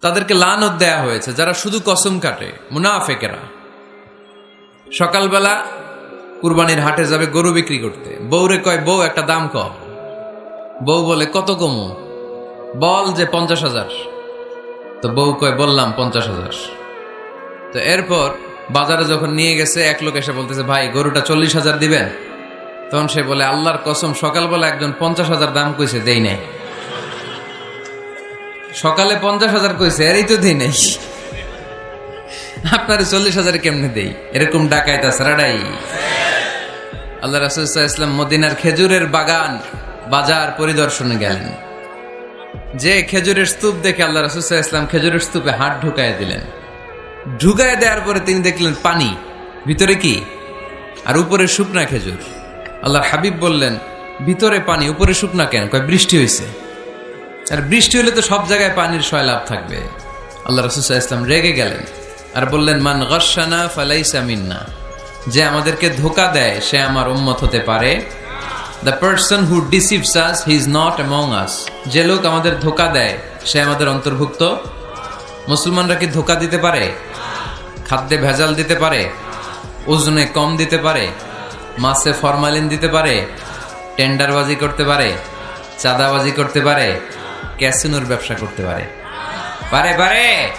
তাদেরকে লানত দেয়া হয়েছে, যারা শুধু কসম কাটে, মুনাফেকেরা। সকালবেলা কুরবানির হাটে যাবে গরু বিক্রি করতে। বউরে কয়, বউ, একটা দাম কম। বউ বলে, কত কমু? বল যে পঞ্চাশ হাজার। তো বউ কয়, বললাম পঞ্চাশ হাজার। তো এরপর বাজারে যখন নিয়ে গেছে, এক লোক এসে বলতেছে, ভাই, গরুটা চল্লিশ হাজার দিবেন? তখন সে বলে, আল্লাহর কসম, সকালবেলা একজন পঞ্চাশ হাজার দাম কইছে, দেই নাই। সকালে পঞ্চাশ হাজার কইছে, এরই তো দেই নাই আপনার চল্লিশ হাজার কেমনে দেই? এরকম ডাকাইত আছে, রাডাই। আল্লাহ রাসুল্লাহ ইসলাম মদিনার খেজুরের বাগান বাজার পরিদর্শনে গেলেন। যে খেজুরের স্তূপ দেখে আল্লাহ রাসুল্লাহ ইসলাম খেজুরের স্তূপে হাত ঢুকায় দিলেন। ঢুকায় দেওয়ার পরে তিনি দেখলেন পানি, ভিতরে কি? আর উপরে শুকনা খেজুর। আল্লাহর হাবিব বললেন, ভিতরে পানি, উপরে শুকনা কেন? কয়, বৃষ্টি হয়েছে আর বৃষ্টি হলে তো সব জায়গায় পানির সয়লাভ থাকবে। আল্লাহ রসুল্লাহ ইসলাম রেগে গেলেন আর বললেন, মান গসানা ফালাইসা মিন্না। যে আমাদেরকে ধোকা দেয়, সে আমার উম্মত হতে পারে। The person who deceives us he is not among us যে লোক আমাদের ধোকা দেয়, সে আমাদের অন্তর্ভুক্ত। মুসলমানরা কি ধোকা দিতে পারে? খাদ্যে ভেজাল দিতে পারে? ওজনে কম দিতে পারে? মাছে ফরমালিন দিতে পারে? টেন্ডারবাজি করতে পারে? চাঁদাবাজি করতে পারে? ক্যাসিনোর ব্যবসা করতে পারে। পারে পারে